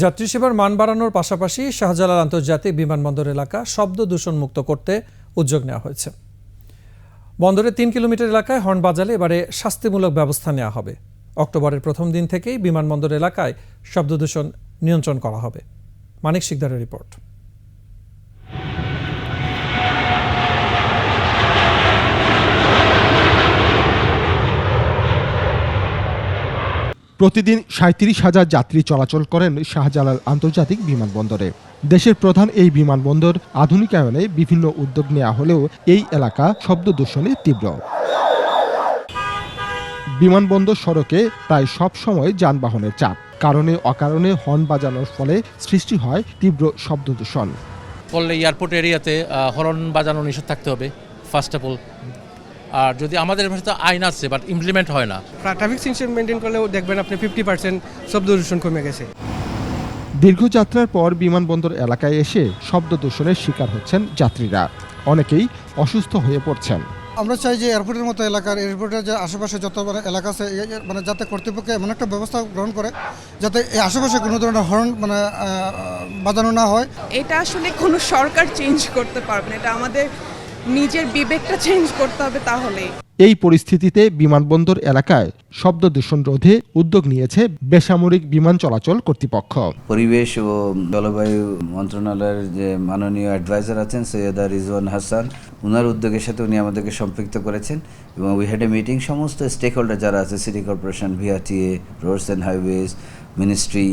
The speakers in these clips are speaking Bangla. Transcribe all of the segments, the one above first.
যাত্রী সেবার মান বাড়ানোর পাশাপাশি শাহজালাল আন্তর্জাতিক বিমানবন্দর এলাকা শব্দ দূষণ মুক্ত করতে উদ্যোগ নেওয়া হয়েছে। বন্দরের তিন কিলোমিটার এলাকায় হর্ন বাজালে এবারে শাস্তিমূলক ব্যবস্থা নেওয়া হবে। অক্টোবরের প্রথম দিন থেকেই বিমানবন্দর এলাকায় শব্দ দূষণ নিয়ন্ত্রণ করা হবে। মানিক শিকদারের রিপোর্ট। প্রতিদিন সাঁত্রিশ হাজার যাত্রী চলাচল করেন শাহজালাল আন্তর্জাতিক বিমানবন্দরে। দেশের প্রধান এই বিমানবন্দর আধুনিকায়নে বিভিন্ন উদ্যোগ নেওয়া হলেও এই এলাকা শব্দ দূষণে তীব্র। বিমানবন্দর সড়কে প্রায় সব সময় যানবাহনের চাপ। কারণে অকারণে হর্ন বাজানোর ফলে সৃষ্টি হয় তীব্র শব্দ দূষণ। এয়ারপোর্ট এরিয়াতে হর্ন বাজানো নিষেধ থাকতে হবে ফার্স্ট অফ অল আর যদি আমাদের ভাষাতে আইন আছে বাট ইমপ্লিমেন্ট হয় না। ট্রাফিক সিগন্যাল মেনটেন করলেও দেখবেন আপনি ফিফটি পার্সেন্ট শব্দ দূষণ কমে গেছে। দীর্ঘ যাত্রার পর বিমানবন্দর এলাকায় এসে শব্দ দূষণের শিকার হচ্ছেন যাত্রীরা। অনেকেই অসুস্থ হয়ে পড়ছেন। আমরা চাই যে এয়ারপোর্টের মতো এলাকার এয়ারপোর্টের যে আশেপাশে যত মানে এলাকা আছে মানে যাতে কর্তৃপক্ষ এমন একটা ব্যবস্থা গ্রহণ করে যাতে এই আশেপাশে কোনো ধরনের হর্ন মানে বাজানো না হয়। এটা আসলে কোনো সরকার চেঞ্জ করতে পারবে না। এটা আমাদের নিজের বিবেকটা চেঞ্জ করতে হবে তাহলে। এই পরিস্থিতিতে বিমানবন্দর এলাকায় শব্দ দূষণ রোধে উদ্যোগ নিয়েছে বেসামরিক বিমান চলাচল কর্তৃপক্ষ। পরিবেশ ও জলবায়ু মন্ত্রণালয়ের যে মাননীয় অ্যাডভাইজার আছেন সৈয়দা রিজওয়ান হাসান ওনার উদ্যোগের সাথে উনি আমাদেরকে সম্পৃক্ত করেছেন এবং উই হ্যাড এ মিটিং সমস্ত স্টেক হোল্ডার যারা আছে city corporation BRTA roads and highways ministry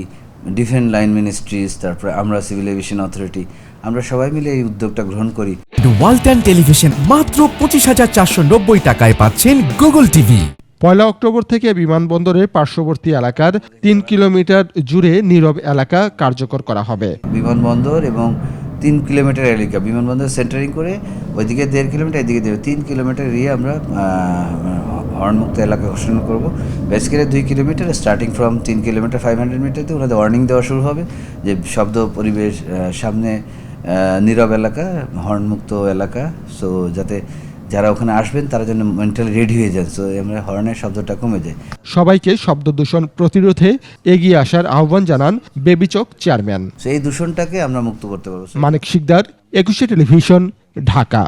defence line ministries তারপরে আমরা সিভিল এভিয়েশন অথরিটি আমরা সবাই মিলে এই উদ্যোগটা গ্রহণ করি। ওয়ালটন টেলিভিশন মাত্র পঁচিশ হাজার চারশো নব্বই টাকায় পাচ্ছেন গুগল টিভি পয়লা অক্টোবর থেকে বিমানবন্দরের পার্শ্ববর্তী এলাকার তিন কিলোমিটার জুড়ে নীরব এলাকা কার্যকর করা হবে। বিমানবন্দর এবং তিন কিলোমিটার এলাকা বিমানবন্দর সেন্টারিং করে ওইদিকে দেড় কিলোমিটার এদিকে দেড় তিন কিলোমিটার এরিয়া আমরা হর্নমুক্ত এলাকা ঘোষণা করব। বেসিক্যালি দুই কিলোমিটার স্টার্টিং ফ্রম তিন কিলোমিটার ফাইভ হান্ড্রেড মিটারতে ওনাদের ওয়ার্নিং দেওয়া শুরু হবে যে শব্দ পরিবেশ সামনে নীরব এলাকা হর্নমুক্ত এলাকা। সো যাতে যারা ওখানে আসবেন তারা যেন মেন্টালি রেডি হয়ে যান। সো আমরা হর্নের শব্দটা কমে যায়। সবাইকে শব্দ দূষণ প্রতিরোধে এগিয়ে আসার আহ্বান জানান বেবিচক চেয়ারম্যান। এই দূষণটাকে আমরা মুক্ত করতে পারব। মানিক শিকদার একুশে টেলিভিশন ঢাকা।